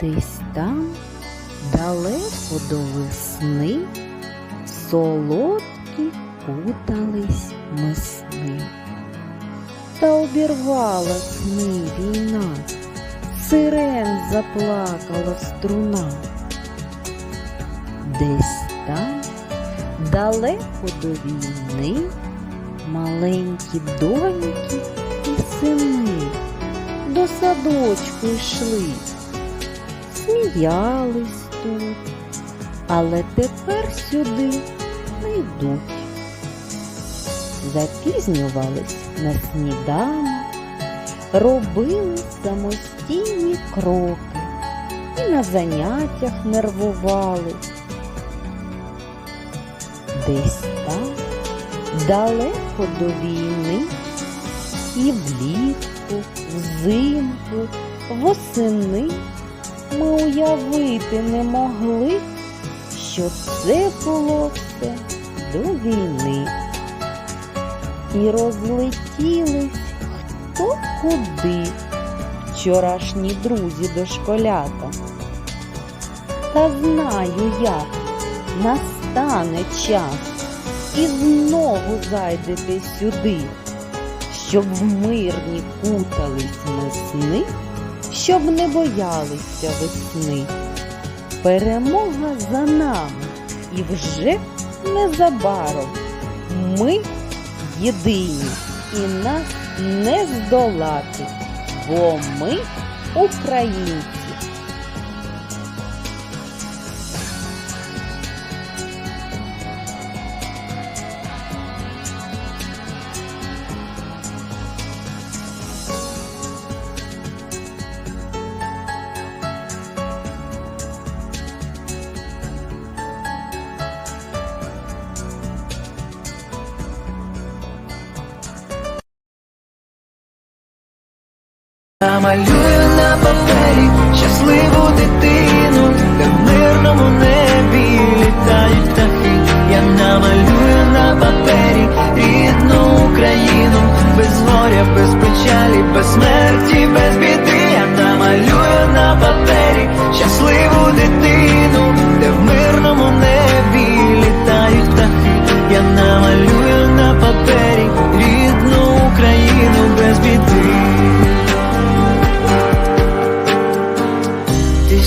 Десь там, далеко до весни, солодкі кутались ми сни. Та обірвала сни війна, сирен заплакала струна. Десь там, далеко до війни, маленькі доньки і сини до садочку йшли, сміялись тут, але тепер сюди не йдуть. Запізнювались на сніданок, робили самостійні кроки і на заняттях нервували. Десь там, далеко до війни, і влітку, взимку, восени ми уявити не могли, що це було все до війни. І розлетілись хто куди вчорашні друзі дошколята. Та знаю я, настане час, і знову зайдете сюди, щоб в мирні кутались ми сни, щоб не боялися весни. Перемога за нами, і вже незабаром ми єдині і нас не здолати, бо ми українці. Намалюю на папері щасливу дитину, де в мирному небі літають